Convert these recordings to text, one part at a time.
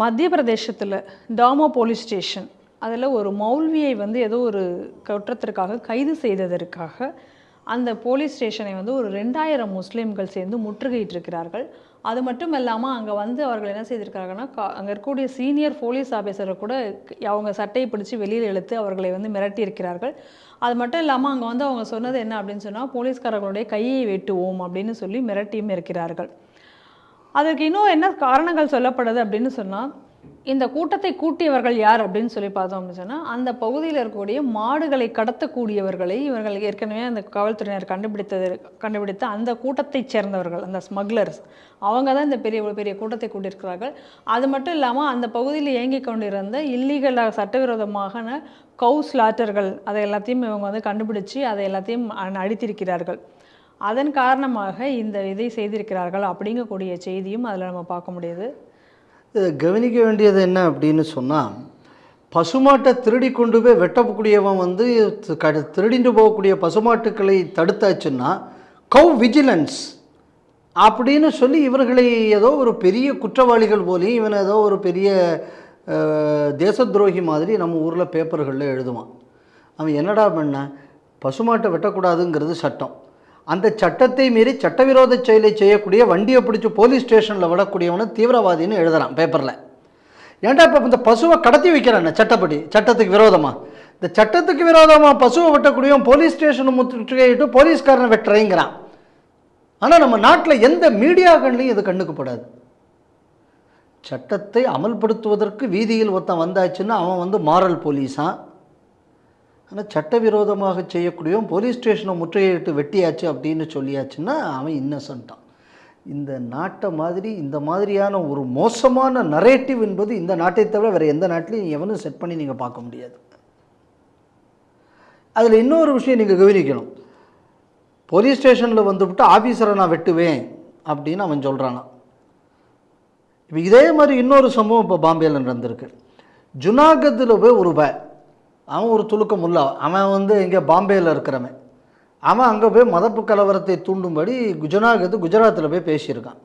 மத்திய பிரதேசத்தில் Damoh police station அதில் ஒரு மௌல்வியை வந்து ஏதோ ஒரு குற்றத்திற்காக கைது செய்ததற்காக அந்த போலீஸ் ஸ்டேஷனை வந்து ஒரு ரெண்டாயிரம் முஸ்லீம்கள் சேர்ந்து முற்றுகையிட்டிருக்கிறார்கள். அது மட்டும் இல்லாமல் அங்கே வந்து அவர்கள் என்ன செய்திருக்காங்கன்னா அங்கே இருக்கக்கூடிய சீனியர் போலீஸ் ஆஃபீஸரை கூட அவங்க சட்டையை பிடிச்சி வெளியில் இழுத்து அவர்களை வந்து மிரட்டி இருக்கிறார்கள் அது மட்டும் இல்லாமல் அங்கே வந்து அவங்க சொன்னது என்ன அப்படின்னு சொன்னால் போலீஸ்காரர்களுடைய கையை வெட்டுவோம் அப்படின்னு சொல்லி மிரட்டியும் இருக்கிறார்கள். அதற்கு இன்னும் என்ன காரணங்கள் சொல்லப்படுது அப்படின்னு சொன்னால் இந்த கூட்டத்தை கூட்டியவர்கள் யார் அப்படின்னு சொல்லி பார்த்தோம் அப்படின்னு சொன்னால் அந்த பகுதியில் இருக்கக்கூடிய மாடுகளை கடத்தக்கூடியவர்களை இவர்கள் ஏற்கனவே அந்த காவல்துறையினர் கண்டுபிடித்தது கண்டுபிடித்த அந்த கூட்டத்தைச் சேர்ந்தவர்கள் அந்த ஸ்மக்லர்ஸ் அவங்க தான் இந்த பெரிய பெரிய கூட்டத்தை கூட்டியிருக்கிறார்கள். அது மட்டும் இல்லாமல் அந்த பகுதியில் இயங்கிக் கொண்டிருந்த இல்லீகலாக சட்டவிரோதமான கவு ஸ்லாட்டர்கள் அதை எல்லாத்தையும் இவங்க வந்து கண்டுபிடிச்சு அதை எல்லாத்தையும் அடித்திருக்கிறார்கள். அழித்திருக்கிறார்கள் அதன் காரணமாக இந்த இதை செய்திருக்கிறார்கள் அப்படிங்கக்கூடிய செய்தியும் அதில் நம்ம பார்க்க முடியுது. கவனிக்க வேண்டியது என்ன அப்படின்னு சொன்னால் பசுமாட்டை திருடி கொண்டு போய் வெட்டக்கூடியவன் வந்து தி- கடு போகக்கூடிய பசுமாட்டுக்களை தடுத்தாச்சுன்னா கவ் விஜிலன்ஸ் அப்படின்னு சொல்லி இவர்களை ஏதோ ஒரு பெரிய குற்றவாளிகள் போலையும் இவன் ஏதோ ஒரு பெரிய தேச துரோகி மாதிரி நம்ம ஊரில் பேப்பர்களில் எழுதுவான். அவன் என்னடா பண்ண? பசுமாட்டை வெட்டக்கூடாதுங்கிறது சட்டம். அந்த சட்டத்தை மீறி சட்டவிரோத செயலை செய்யக்கூடிய வண்டியை பிடிச்சி போலீஸ் ஸ்டேஷனில் விடக்கூடியவனை தீவிரவாதின்னு எழுதுறான் பேப்பரில் ஏன்டா இப்போ இந்த பசுவை கடத்தி வைக்கிறானே சட்டப்படி? சட்டத்துக்கு விரோதமாக இந்த சட்டத்துக்கு விரோதமாக பசுவை வெட்டக்கூடிய போலீஸ் ஸ்டேஷனை முற்றுகையிட்டு போலீஸ்காரனை வெட்டுறேங்கிறான். ஆனால் நம்ம நாட்டில் எந்த மீடியாக்கள்லையும் இது கண்ணுக்குப்படாது சட்டத்தை அமல்படுத்துவதற்கு வீதியில் ஒருத்தன் வந்தாச்சுன்னா அவன் வந்து மாரல் போலீஸான் ஆனால் சட்டவிரோதமாக செய்யக்கூடியவன் போலீஸ் ஸ்டேஷனை முற்றுகையிட்டு வெட்டியாச்சு அப்படின்னு சொல்லியாச்சுன்னா அவன் இன்னசென்ட்டான். இந்த நாட்டை மாதிரி இந்த மாதிரியான ஒரு மோசமான நரேட்டிவ் என்பது இந்த நாட்டை தவிர வேறு எந்த நாட்டிலையும் எவனும் செட் பண்ணி நீங்கள் பார்க்க முடியாது. அதில் இன்னொரு விஷயம் நீங்கள் கவனிக்கணும். போலீஸ் ஸ்டேஷனில் வந்துவிட்டு ஆஃபீஸரை நான் வெட்டுவேன் அப்படின்னு அவன் சொல்கிறானா இப்போ இதே மாதிரி இன்னொரு சம்பவம் இப்போ பாம்பேயில் நடந்திருக்கு. ஜுனாகத்தில் போய் ஒரு ப அவன் ஒரு துளுக்கம் உள்ள அவன் வந்து இங்கே பாம்பேயில் இருக்கிறவன். அவன் அங்கே போய் மதப்பு கலவரத்தை தூண்டும்படி குஜராத் குஜராத்தில் போய் பேசியிருக்கான்.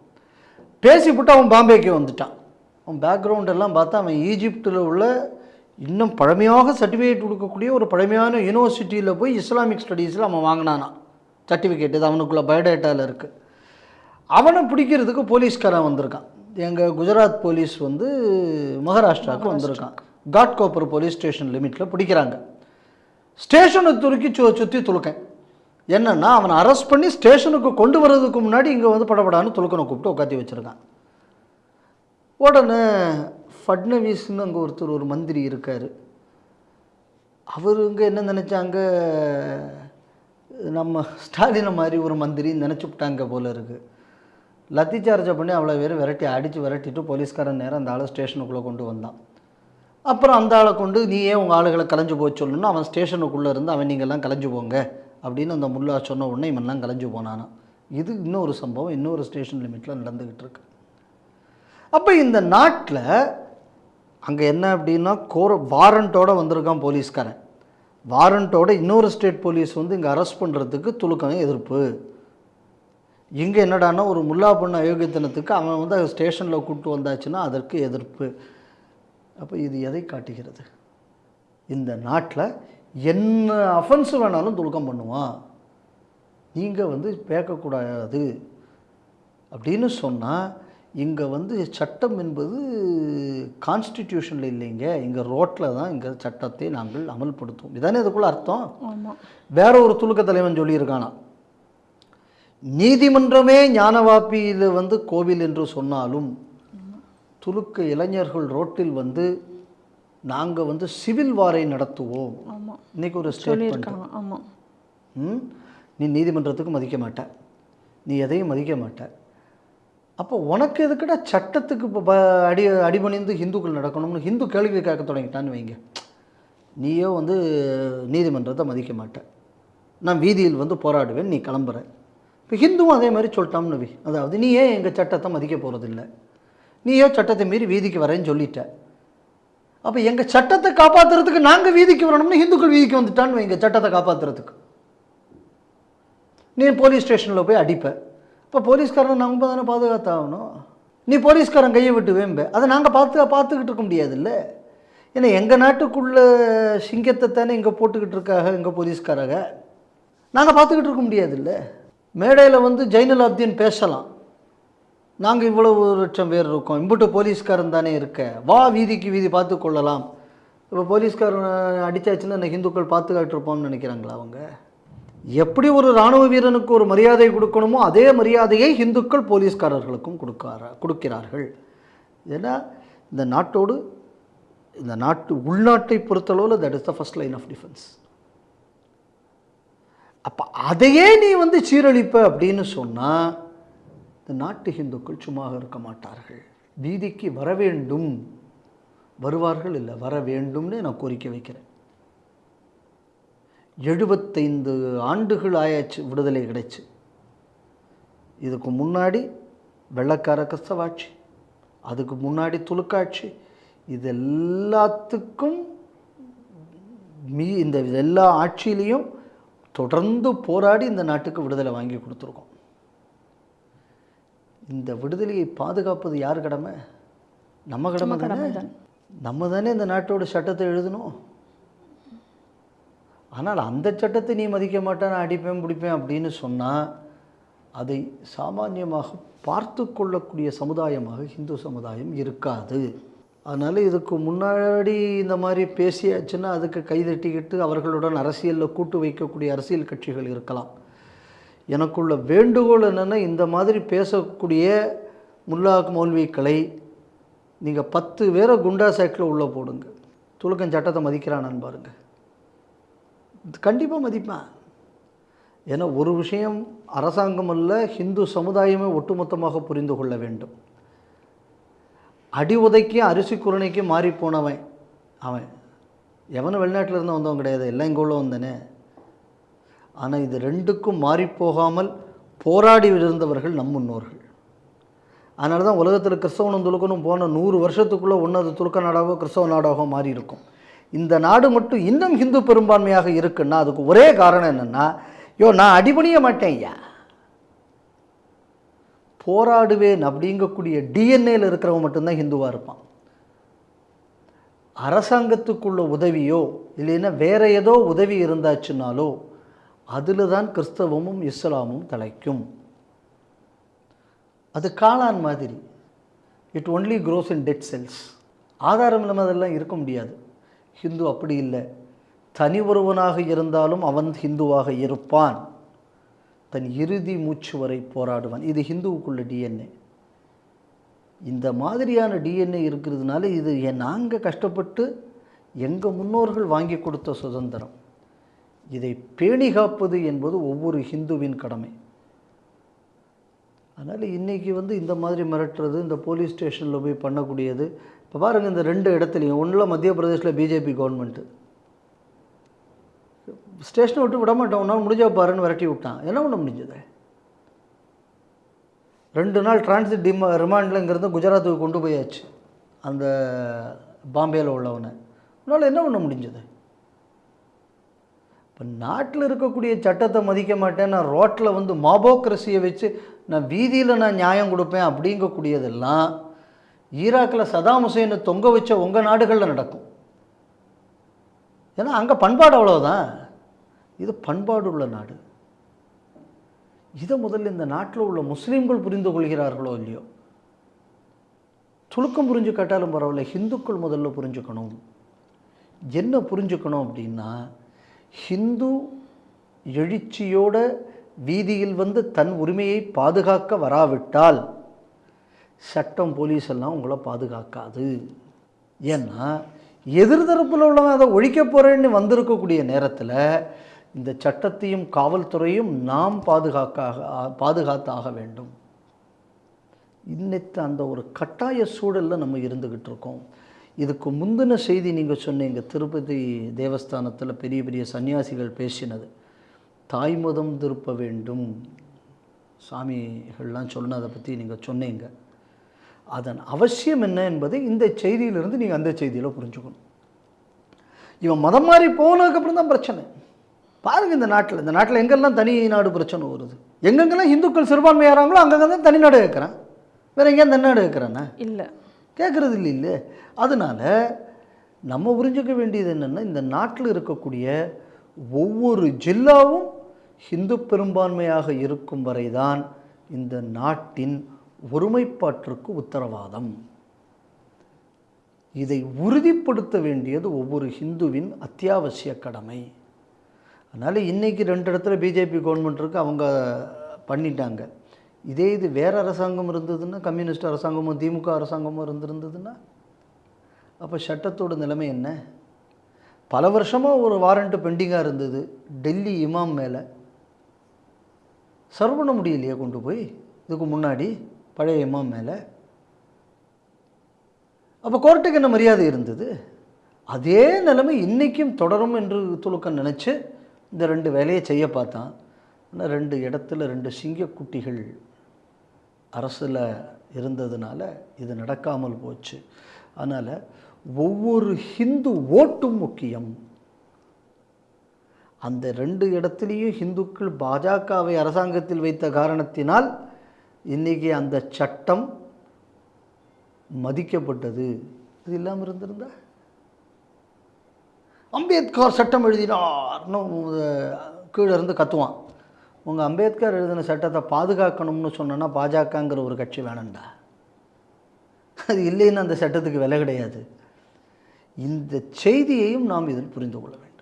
பேசிவிட்டு அவன் பாம்பேக்கு வந்துட்டான். அவன் பேக்ரவுண்ட் எல்லாம் பார்த்தா அவன் ஈஜிப்டில் உள்ள இன்னும் பழமையாக சர்டிஃபிகேட் கொடுக்கக்கூடிய ஒரு பழமையான யூனிவர்சிட்டியில் போய் இஸ்லாமிக் ஸ்டடீஸில் அவன் வாங்கினானா சர்டிஃபிகேட் இது அவனுக்குள்ள பயோடேட்டாவில் இருக்குது அவனை பிடிக்கிறதுக்கு போலீஸ்காரன் வந்திருக்கான். எங்கள் குஜராத் போலீஸ் வந்து மகாராஷ்டிராவுக்கு வந்திருக்கான். காட்கோப்பர் போலீஸ் ஸ்டேஷன் லிமிட்டில் பிடிக்கிறாங்க. ஸ்டேஷனை துருக்கி சு சுற்றி துளுக்கேன் என்னென்னா அவனை அரெஸ்ட் பண்ணி ஸ்டேஷனுக்கு கொண்டு வர்றதுக்கு முன்னாடி இங்கே வந்து படபடான்னு துளுக்கனை கூப்பிட்டு உட்காத்தி வச்சுருக்கான். உடனே ஃபட்னவீஸ்னு அங்கே ஒருத்தர் ஒரு மந்திரி இருக்கார். அவர் இங்கே என்ன நினச்சாங்க? நம்ம ஸ்டாலினை மாதிரி ஒரு மந்திரி நினச்சிவிட்டாங்க போல இருக்குது லத்தி சார்ஜை பண்ணி அவ்வளோ பேர் விரட்டி அடித்து விரட்டிட்டு போலீஸ்காரன் நேரம் அந்த ஆளை ஸ்டேஷனுக்குள்ளே கொண்டு வந்தான். அப்புறம் அந்த ஆளை கொண்டு நீயே உங்கள் ஆளுகளை கலைஞ்சு போக சொல்லணும்னு அவன் ஸ்டேஷனுக்குள்ளே இருந்து அவன் நீங்கள்லாம் கலைஞ்சு போங்க. அப்படின்னு அந்த முல்லா சொன்ன உடனே இவன்லாம் கலைஞ்சு போனானா இது இன்னொரு சம்பவம் இன்னொரு ஸ்டேஷன் லிமிட்டில் நடந்துக்கிட்டு இருக்கு. அப்போ இந்த நாட்டில் அங்கே என்ன அப்படின்னா கோர வாரண்ட்டோட வந்திருக்கான் போலீஸ்காரன். வாரண்ட்டோட இன்னொரு ஸ்டேட் போலீஸ் வந்து இங்கே அரெஸ்ட் பண்ணுறதுக்கு துலுக்கம் எதிர்ப்பு. இங்கே என்னடான்னா ஒரு முல்லா பொண்ணு அயோக்கியத்தனத்துக்கு அவன் வந்து ஸ்டேஷனில் கூப்பிட்டு வந்தாச்சுன்னா அதற்கு எதிர்ப்பு. அப்போ இது எதை காட்டுகிறது? இந்த நாட்டில் என்ன அஃபென்ஸ் வேணாலும் துலுக்கம் பண்ணுவான். நீங்கள் வந்து பேக்கக்கூடாது. அப்படின்னு சொன்னால் இங்கே வந்து சட்டம் என்பது கான்ஸ்டிடியூஷனில் இல்லைங்க. இங்கே ரோட்டில் தான் இங்கே சட்டத்தை நாங்கள் அமல்படுத்துவோம். இதானே இதுக்குள்ள அர்த்தம்? வேற ஒரு துலுக்க தலைவன் சொல்லியிருக்கானா? நீதிமன்றமே ஞானவாப்பியில் வந்து கோவில் என்று சொன்னாலும் துலுக்க இளைஞர்கள் ரோட்டில் வந்து நாங்கள் வந்து சிவில் வாரை நடத்துவோம். இன்னைக்கு ஒரு ஸ்டேட்மெண்ட் ஆமாம் நீ நீதிமன்றத்துக்கு மதிக்க மாட்ட. நீ எதையும் மதிக்க மாட்ட. அப்போ உனக்கு எதுக்குடா சட்டத்துக்கு இப்போ அடி அடிபணிந்து ஹிந்துக்கள் நடக்கணும்னு ஹிந்து கேள்வி கேட்க தொடங்கிட்டான்னு வைங்க. நீயோ வந்து நீதிமன்றத்தை மதிக்க மாட்ட. நான் வீதியில் வந்து போராடுவேன் நீ கிளம்புற. இப்போ ஹிந்துவும் அதே மாதிரி சொல்லிட்டான்னு வை. அதாவது நீ ஏன் எங்கள் சட்டத்தை மதிக்க போகிறதில்ல நீயோ சட்டத்தை மீறி வீதிக்கு வரேன்னு சொல்லிட்ட. அப்போ எங்கள் சட்டத்தை காப்பாற்றுறதுக்கு நாங்கள் வீதிக்கு வரணும்னு ஹிந்துக்கள் வீதிக்கு வந்துட்டான்னு வைங்க சட்டத்தை காப்பாற்றுறதுக்கு நீ போலீஸ் ஸ்டேஷனில் போய் அடிப்பேன் இப்போ போலீஸ்காரனை நம்ம தானே பாதுகாத்தாகணும். நீ போலீஸ்காரன் கையை விட்டு வேம்பே. அதை நாங்கள் பார்த்து பார்த்துக்கிட்டு இருக்க முடியாதுல்ல. ஏன்னா எங்கள் நாட்டுக்குள்ள சிங்கத்தை தானே இங்கே போட்டுக்கிட்டு இருக்காங்க எங்கள் போலீஸ்காரங்க நாங்கள் பார்த்துக்கிட்டு இருக்க முடியாதுல்ல. மேடையில் வந்து ஜெயினல் அப்தீன் பேசலாம். நாங்கள் இவ்வளவு லட்சம் பேர் இருக்கோம். இம்புட்டு போலீஸ்காரன் தானே இருக்க. வா வீதிக்கு வீதி பார்த்து கொள்ளலாம். இப்போ போலீஸ்காரன் அடித்தாச்சுன்னா இந்த ஹிந்துக்கள் பார்த்து காட்டிருப்போம்னு நினைக்கிறாங்களா அவங்க? எப்படி ஒரு இராணுவ வீரனுக்கு ஒரு மரியாதை கொடுக்கணுமோ அதே மரியாதையை இந்துக்கள் போலீஸ்காரர்களுக்கும் கொடுக்கார கொடுக்கிறார்கள். ஏன்னா இந்த நாட்டோடு இந்த நாட்டு உள்நாட்டை பொறுத்தளவில் that is the first line of defence அப்போ அதையே நீ வந்து சீரழிப்ப அப்படின்னு சொன்னால் இந்த நாட்டு ஹிந்துக்கள் சும்மா இருக்க மாட்டார்கள். வீதிக்கு வர வேண்டும். வருவார்கள் இல்லை வர வேண்டும்னு நான் கோரிக்கை வைக்கிறேன். எழுபத்தைந்து ஆண்டுகள் ஆயாச்சு விடுதலை கிடைச்சு. இதுக்கு முன்னாடி வெள்ளக்கார கிறிஸ்தவாட்சி அதுக்கு முன்னாடி துலுக்காட்சி இது எல்லாத்துக்கும் மீ இந்த எல்லா ஆட்சியிலையும் தொடர்ந்து போராடி இந்த நாட்டுக்கு விடுதலை வாங்கி கொடுத்துருக்கோம். இந்த விடுதலையை பாதுகாப்பது யார் கடமை? நம்ம கடமை தானே? நம்ம தானே இந்த நாட்டோட சட்டத்தை எழுதணும். ஆனால் அந்த சட்டத்தை நீ மதிக்க மாட்டேன் நான் அடிப்பேன் பிடிப்பேன் அப்படின்னு சொன்னால் அதை சாமானியமாக பார்த்து கொள்ளக்கூடிய சமுதாயமாக இந்து சமுதாயம் இருக்காது. அதனால் இதுக்கு முன்னாடி இந்த மாதிரி பேசியாச்சுன்னா அதுக்கு கைதட்டிக்கிட்டு அவர்களுடன் அரசியலில் கூட்டு வைக்கக்கூடிய அரசியல் கட்சிகள் இருக்கலாம். எனக்குள்ள வேண்டுகோள் என்னென்னா இந்த மாதிரி பேசக்கூடிய முல்லாக் மௌல்விக்களை நீங்கள் பத்து பேரை குண்டா சேட்டில் உள்ளே போடுங்க. துலுக்கன் சட்டத்தை மதிக்கிறானான்னு பாருங்கள் கண்டிப்பாக மதிப்பேன் ஏன்னா ஒரு விஷயம் அரசாங்கம் அல்ல ஹிந்து சமுதாயமே ஒட்டுமொத்தமாக புரிந்து கொள்ள வேண்டும். அடி உதைக்கும் அரிசி குரணைக்கு மாறி போனவன் அவன். எவனும் வெளிநாட்டில் இருந்து வந்தவன் கிடையாது. எல்லாம் இங்கே உள்ள வந்தனே. ஆனால் இது ரெண்டுக்கும் மாறிப்போகாமல் போராடி இருந்தவர்கள் நம் முன்னோர்கள். அதனால தான் உலகத்தில் கிறிஸ்தவனும் துலுக்கணும் போன நூறு வருஷத்துக்குள்ளே ஒன்று அது துலுக்க நாடாகவோ கிறிஸ்தவ நாடாகவோ மாறி இருக்கும். இந்த நாடு மட்டும் இன்னும் ஹிந்து பெரும்பான்மையாக இருக்குன்னா அதுக்கு ஒரே காரணம் என்னென்னா யோ நான் அடிபணிய மாட்டேன் ஐயா. போராடுவேன் அப்படிங்கக்கூடிய டிஎன்ஏயில் இருக்கிறவன் மட்டும்தான் ஹிந்துவாக இருப்பான். அரசாங்கத்துக்குள்ள உதவியோ இல்லைன்னா வேற ஏதோ உதவி இருந்தாச்சுனாலோ அதில் தான் கிறிஸ்தவமும் இஸ்லாமும் தலைக்கும். அது காளான் மாதிரி. It only grows in dead cells ஆதாரம் இல்லாமல் அதெல்லாம் இருக்க முடியாது. ஹிந்து அப்படி இல்லை. தனி ஒருவனாக இருந்தாலும் அவன் ஹிந்துவாக இருப்பான். தன் இறுதி மூச்சு வரை போராடுவான். இது ஹிந்துவுக்குள்ள டிஎன்ஏ இந்த மாதிரியான டிஎன்ஏ இருக்கிறதுனால இது நாங்கள் கஷ்டப்பட்டு எங்கள் முன்னோர்கள் வாங்கி கொடுத்த சுதந்திரம். இதை பேணி காப்பது என்பது ஒவ்வொரு ஹிந்துவின் கடமை. அதனால் இன்றைக்கி வந்து இந்த மாதிரி மிரட்டுறது இந்த போலீஸ் ஸ்டேஷனில் போய் பண்ணக்கூடியது இப்போ பாருங்கள் இந்த ரெண்டு இடத்துலையும் ஒன்றில் மத்திய பிரதேசில் பிஜேபி கவர்மெண்ட்டு ஸ்டேஷனை விட்டு விட மாட்டோம் உன்னால் முடிஞ்சா பாருன்னு விரட்டி விட்டான். என்ன பண்ண முடிஞ்சது? ரெண்டு நாள் டிரான்சிட் டிமா ரிமாண்ட்லங்கிறது குஜராத்துக்கு கொண்டு போயாச்சு அந்த பாம்பேயில் உள்ளவனை. உன்னால் என்ன பண்ண முடிஞ்சது? இப்போ நாட்டில் இருக்கக்கூடிய சட்டத்தை மதிக்க மாட்டேன் நான் ரோட்டில் வந்து மாபோக்ரஸியை வச்சு நான் வீதியில் நான் நியாயம் கொடுப்பேன் அப்படிங்கக்கூடியதெல்லாம் ஈராக்கில் சதாம் ஹுசைனை தொங்க வச்ச உங்கள் நாடுகளில் நடக்கும். ஏன்னா அங்கே பண்பாடு அவ்வளோதான் இது பண்பாடு உள்ள நாடு. இதை முதல்ல இந்த நாட்டில் உள்ள முஸ்லீம்கள் புரிந்து கொள்கிறார்களோ இல்லையோ? சுழுக்கம் புரிஞ்சு கேட்டாலும் பரவாயில்ல ஹிந்துக்கள் முதல்ல புரிஞ்சுக்கணும். என்ன புரிஞ்சுக்கணும் அப்படின்னா ஹிந்து எழுச்சியோட வீதியில் வந்து தன் உரிமையை பாதுகாக்க வராவிட்டால் சட்டம் போலீஸ் எல்லாம் உங்களை பாதுகாக்காது. ஏன்னா எதிர்தரப்பில் உள்ளவன் அதை ஒழிக்க போகிறேன்னு வந்திருக்கக்கூடிய நேரத்தில் இந்த சட்டத்தையும் காவல்துறையும் நாம் பாதுகாக்க பாதுகாத்தாக வேண்டும். இன்னைத்து அந்த ஒரு கட்டாய சூழலில் நம்ம இருந்துக்கிட்டு இருக்கோம். இதுக்கு முந்தின செய்தி நீங்கள் சொன்னீங்க திருப்பதி தேவஸ்தானத்தில் பெரிய பெரிய சன்னியாசிகள் பேசினது. தாய்மதம் திருப்ப வேண்டும். சாமிகள்லாம் சொன்னதை பற்றி நீங்கள் சொன்னீங்க. அதன் அவசியம் என்ன என்பதை இந்த செய்தியிலிருந்து நீங்கள் அந்த செய்தியில் புரிஞ்சுக்கணும். இவன் மதம் மாறி போனதுக்கப்புறம் தான் பிரச்சனை. பாருங்கள் இந்த நாட்டில் இந்த நாட்டில் எங்கெல்லாம் தனி நாடு பிரச்சனை வருது? எங்கெங்கெல்லாம் இந்துக்கள் சிறுபான்மையாகிறாங்களோ அங்கங்கே தான் தனி நாடு கேட்குறேன் வேற எங்கேயும் நாடு கேட்குறானா இல்லை. கேட்குறது இல்லை இல்லை அதனால் நம்ம புரிஞ்சுக்க வேண்டியது என்னென்னா இந்த நாட்டில் இருக்கக்கூடிய ஒவ்வொரு ஜில்லாவும் ஹிந்து பெரும்பான்மையாக இருக்கும் வரைதான் இந்த நாட்டின் ஒருமைப்பாட்டிற்கு உத்தரவாதம். இதை உறுதிப்படுத்த வேண்டியது ஒவ்வொரு ஹிந்துவின் அத்தியாவசிய கடமை. அதனால் இன்றைக்கி ரெண்டு இடத்துல பிஜேபி கவர்மெண்ட் இருக்குது அவங்க பண்ணிட்டாங்க. இதே இது வேறு அரசாங்கம் இருந்ததுன்னா கம்யூனிஸ்ட் அரசாங்கமும் திமுக அரசாங்கமும் இருந்திருந்ததுன்னா அப்போ சட்டத்தோட நிலைமை என்ன? பல வருஷமாக ஒரு வாரண்ட்டு பெண்டிங்காக இருந்தது டெல்லி இமாம் மேலே. சர்வ் பண்ண முடியலையே கொண்டு போய்? இதுக்கு முன்னாடி பழைய இமாம் மேலே. அப்போ கோர்ட்டுக்கு என்ன மரியாதை இருந்தது? அதே நிலைமை இன்றைக்கும் தொடரும் என்று துலுக்கன் நினச்சி இந்த ரெண்டு வேலையை செய்ய பார்த்தான். ஆனால் ரெண்டு இடத்துல ரெண்டு சிங்கக்குட்டிகள் அரசில் இருந்ததுனால இது நடக்காமல் போச்சு. அதனால் ஒவ்வொரு ஹிந்து ஓட்டும் முக்கியம். அந்த ரெண்டு இடத்துலையும் ஹிந்துக்கள் பாஜகவை அரசாங்கத்தில் வைத்த காரணத்தினால் இன்றைக்கி அந்த சட்டம் மதிக்கப்பட்டது. இது இல்லாமல் இருந்திருந்தா? அம்பேத்கர் சட்டம் எழுதினார்னு கீழே இருந்து கத்துவான். உங்கள் அம்பேத்கர் எழுதின சட்டத்தை பாதுகாக்கணும்னு சொன்னோன்னா பாஜகங்கிற ஒரு கட்சி வேணும்டா. அது இல்லைன்னு அந்த சட்டத்துக்கு விலை கிடையாது. இந்த செய்தியையும் நாம் இதில் புரிந்து கொள்ள வேண்டும்.